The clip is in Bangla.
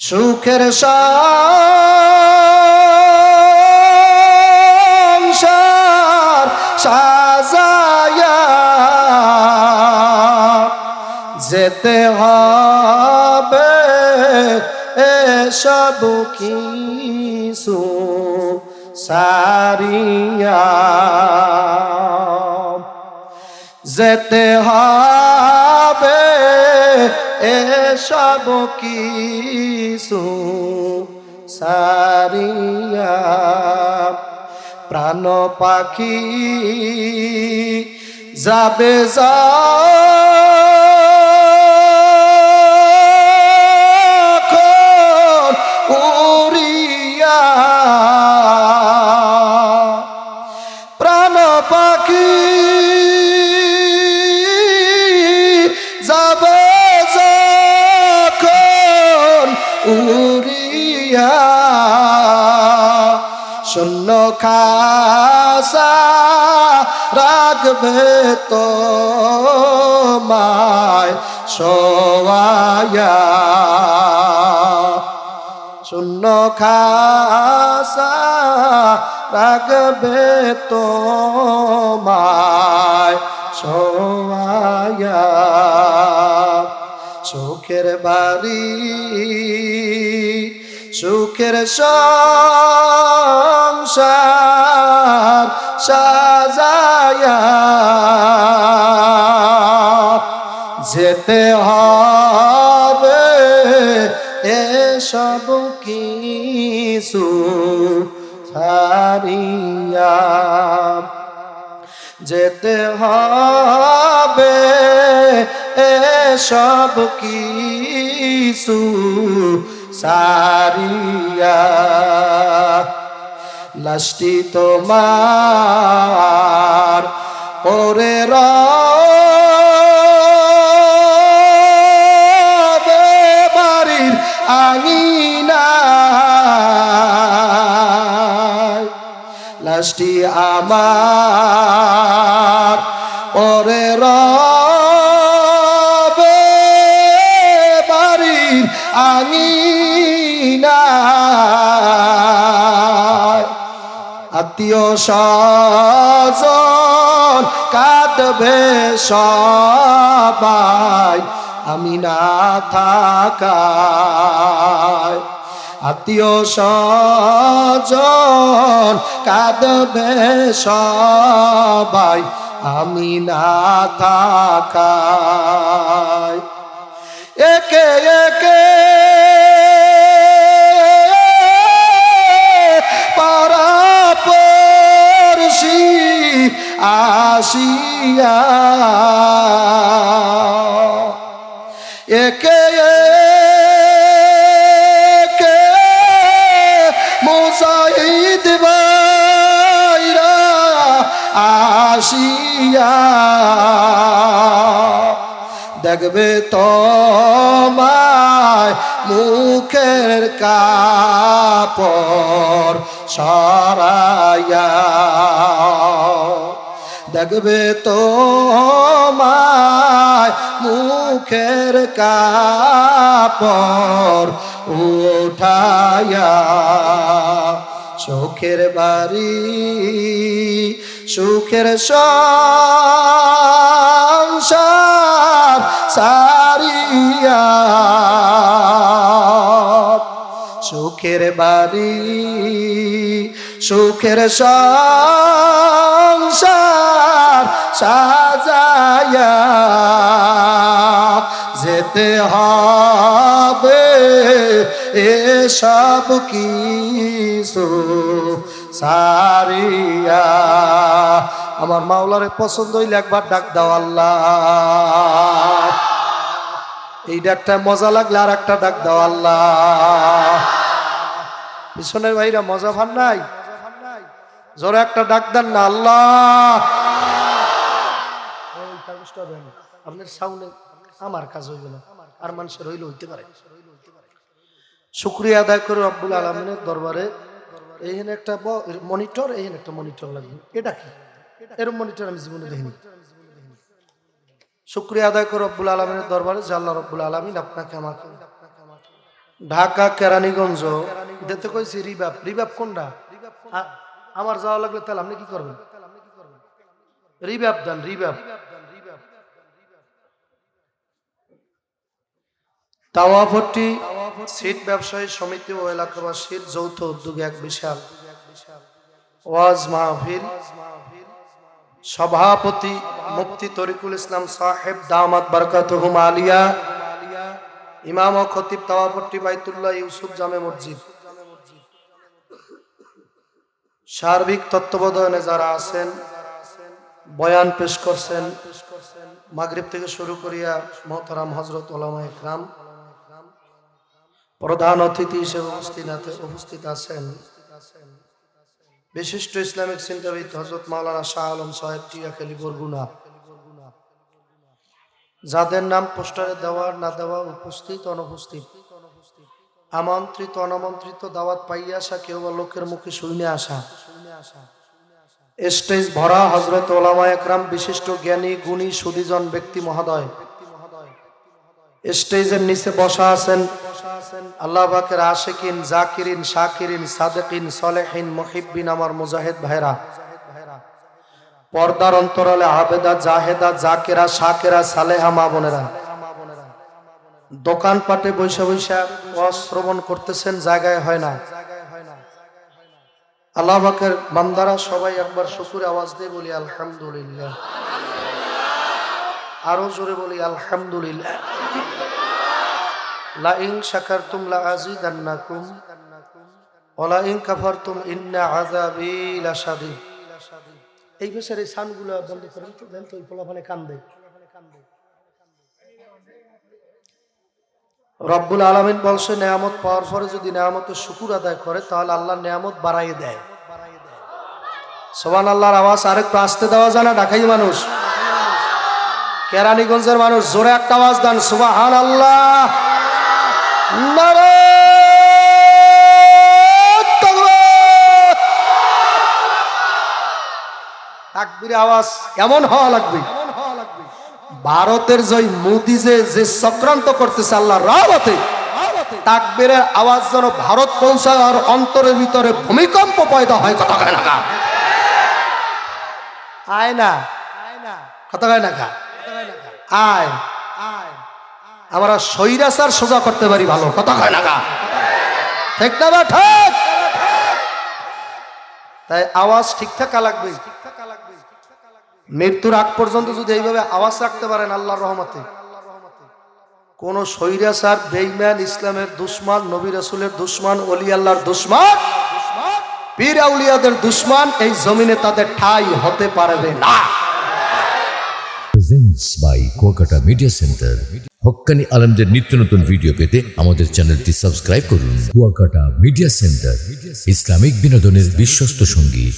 সুখের সংসার সাজায়া যেতে হবে এসব কিছু সারিয়া। যেতে হবে এসব কিছু সারিয়া। প্রাণ পাখি যাবে যখন উড়িয়া শূন্য খাসা রাখবে তো মায় সোয়া শূন্য খাসা রাখবে তোমায় সোয়া সুখের বাড়ি সুখের সংসার সাজায়া। যেতে হবে এসব কিছু ছাড়িয়া। যেতে হবে এসব কিছু সারিয়া লাশটি তোমার পরে বাড়ির আঙিনায়। লাশটি আমার পরে বাড়ির আঙিনায়। আত্মীয় স্বজন কাঁদবে সবাই আমি না থাকায়। আত্মীয় স্বজন কাঁদবে সবাই আমি না থাকায়। একে একে আসিয়া। একে একে মুসাইদ দেখবে তোমায় মুখের কাপড় সরাইয়া। দেখবে তোমায় মুখের কাপড় উঠায়া। সুখের বাড়ি সুখের সংসার সারিয়া। সুখের বাড়ি সুখের সংসার সাজায়া যেতে হবে এসব কিছু সারিয়া। আমার মাওলারে পছন্দ হইলে একবার ডাক দাও আল্লাহ। এই ডাকটা মজা লাগলে আর একটা ডাক দাও আল্লাহ। পিছনের ভাইরা মজা ভান নাই? জোরে একটা ডাক দেন না, আল্লাহ। আপনার সাউন্ডে আমার কাজ হইব না, আর মানুষের হইলে হইতে পারে। শুক্রিয়া আদায় করে রব্বুল আলমিনের দরবারে। এইখানে একটা মনিটর এইখানে একটা মনিটর লাগবে এটা কি? এরম মনিটর আমি জীবনে দেখিনি। শুক্রিয়া আদায় করে রব্বুল আলমিনের দরবারে, যে আল্লাহ রব্বুল আলমিন আপনাকে আমাকে ঢাকা, কেরানীগঞ্জ, এটাতে কইছি রিবাব রিবাব কোনটা? আমার যাওয়া লাগলে তাহলে আপনি কি করবেন? রিবাব দেন রিবাব তাওয়াফটি সিট ব্যবসায়ী সমিতি ও এলাকাবাসীর যৌথ উদ্যোগে এক বিশাল ওয়াজ মাহফিল। সভাপতি মুফতি তরিকুল ইসলাম সাহেব দামাত বরকাতুহুম আলিয়া ইমাম ও খতিব তাওয়াপট্টি বাইতুল্লাহ ইউসুফ জামে মসজিদ। সার্বিক তত্ত্বাবধানে যারা আছেন, বয়ান পেশ করছেন, মাগরিব থেকে শুরু করিয়া মহতারাম হজরত ওলামা প্রধান অতিথি হিসেবে উপস্থিত উপস্থিত আছেন। বিশিষ্ট ইসলামিক চিন্তাবিদ হজরত মাওলানা শাহ আলম সাহেব টিয়াখালী বরগুনা। যাদের নাম পোস্টারে দেওয়া না দেওয়া উপস্থিত, অনুপস্থিত। আমন্ত্রিত, অনামন্ত্রিত দাওয়াত পাইয়া আসা, কেউ বা লোকের মুখে শুনে আসা। স্টেজ ভরা হজরত ওলামা একরাম, বিশিষ্ট জ্ঞানী, গুণী, সুদীজন ব্যক্তি মহোদয়। স্টেজের নিচে বসা আছেন আল্লাহ পাকের আশেকিন, জাকিরিন, শাকিরিন, সাদেকিন, সলেহিন, মুহিব্বিন আমার মুজাহিদ ভাইরা। পর্দার অন্তরালে আবেদা, জাহেদা, জাকেরা, শাকেরা, সালেহা মা বোনেরা। দোকানপাটে বৈশা বৈশা ওয়াজ শ্রবণ করতেছেন, জায়গায় হয় না। আল্লাহ পাকের বান্দারা সবাই একবার শুকুর আওয়াজ দিয়ে বলি, আলহামদুলিল্লাহ। আরও জোরে বলি, আলহামদুলিল্লাহ। লা এই বছর এই সানগুলো বন্ধ করেন তো, দেন তো রব্বুল আলমিন বলছে, নেয়ামত পাওয়ার পরে যদি নেয়ামতের শুকুর আদায় করে, তাহলে আল্লাহ নেয়ামত বাড়াই দেয়। সোবান আল্লাহর আওয়াজ আরেকটু আসতে দেওয়া যায় না? ঢাকাই মানুষ। কেরানীগঞ্জের মানুষ, জোরে একটা আওয়াজ দেন সুবাহান আল্লাহ আওয়াজ কেমন হওয়া লাগবে। ভারতের যে মোদি যে যে চক্রান্ত করতেছে আল্লাহ রাবতে তাকবীরের আওয়াজ যেন ভারত পৌঁছায় আর অন্তরের ভিতরে ভূমিকম্প পয়দা হয়, কথা কয় না কা? আয় না কথা কয় না কা? আয় আমরা সৈরাচার সোজা করতে পারি ভালো, কথা কয় না কা? ঠিক না ঠিক তাই আওয়াজ ঠিক থাকা লাগবে মৃত্যুর আগ পর্যন্ত যদি এইভাবে আওয়াজ রাখতে পারেন আল্লাহর রহমতে। কোন সৈরাচার বেইমান ইসলামের দুশ্মান, নবী রাসুলের দুশ্মান অলি আল্লাহর দুশ্মান, পীর এই জমিনে তাদের ঠাই হতে পারবে না। প্রেজেন্টস মিডিয়া সেন্টার হক্কানি আলমদের নিত্য নতুন ভিডিও পেতে আমাদের চ্যানেলটি সাবস্ক্রাইব করুন। কুয়াকাটা মিডিয়া সেন্টার ইসলামিক বিনোদনের বিশ্বস্ত সঙ্গী।